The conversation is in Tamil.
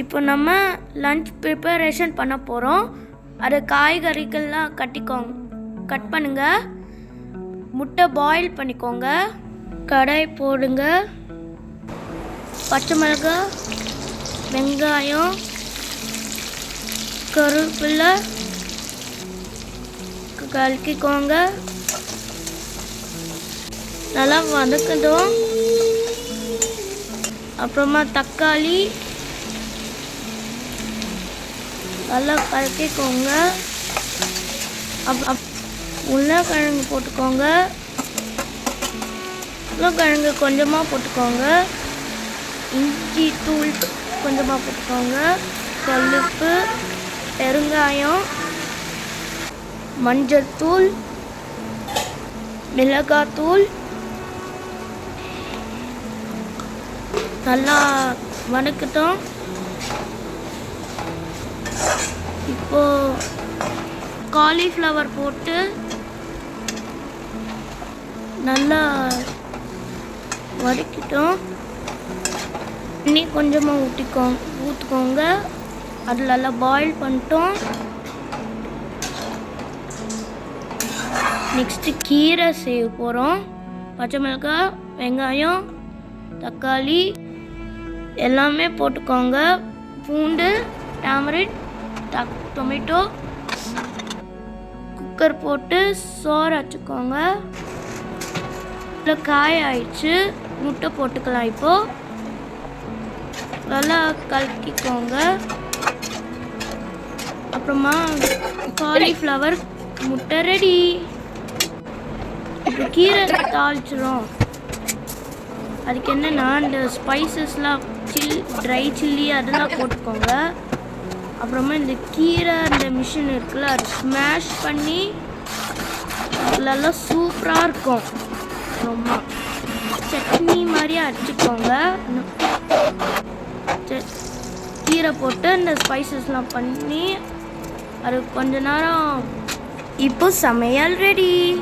இப்போ நம்ம லஞ்ச் ப்ரிப்பரேஷன் பண்ண போகிறோம் அது காய்கறிகள்லாம் கட்டிக்கோங்க கட் பண்ணுங்க. முட்டை பாயில் பண்ணிக்கோங்க. கடாய் போடுங்க. பச்சை மிளகாய் வெங்காயம் கருவேப்பிலை கலக்கிக்கோங்க. நல்லா வதக்கட்டும். அப்புறமா தக்காளி நல்லா கலக்கிக்கோங்க. அப் அப் உருளைக்கிழங்கு போட்டுக்கோங்க. உருளைக்கிழங்கு கொஞ்சமாக போட்டுக்கோங்க. இஞ்சி தூள் கொஞ்சமாக போட்டுக்கோங்க. கல்லுப்பு பெருங்காயம் மஞ்சள் தூள் மிளகாத்தூள் நல்லா வதக்கட்டும் இப்போ காலிஃப்ளவர் போட்டு நல்லா வதக்கிட்டோம். தண்ணி கொஞ்சமாக ஊற்றிக்கோங்க ஊற்றுக்கோங்க அதில் நல்லா பாயில் பண்ணிட்டோம். நெக்ஸ்ட்டு கீரை செய்ய போகிறோம் பச்சை மிளகாய் வெங்காயம் தக்காளி எல்லாமே போட்டுக்கோங்க. பூண்டு டேமரிட் டக் டொமேட்டோ குக்கர் போட்டு சோறு வச்சுக்கோங்க இல்லை காய ஆயிடுச்சு. முட்டை போட்டுக்கலாம் இப்போது நல்லா கலக்கிக்கோங்க. அப்புறமா காலிஃப்ளவர் முட்டை ரெடி இப்போ கீரை தாளிச்சிடும் அதுக்கு என்னென்னா இந்த ஸ்பைசஸ்லாம் சில் ட்ரை சில்லி அதெல்லாம் போட்டுக்கோங்க. அப்புறமா இந்த கீரை அந்த மிஷின் இருக்குல்ல அது ஸ்மாஷ் பண்ணி அதுலலாம் சூப்பராக இருக்கும். ரொம்ப சட்னி மாதிரியே அரைச்சிக்கோங்க. ச- கீரை போட்டு இந்த ஸ்பைசஸ்லாம் பண்ணி அது கொஞ்ச நேரம் இப்போ சமையல் ரெடி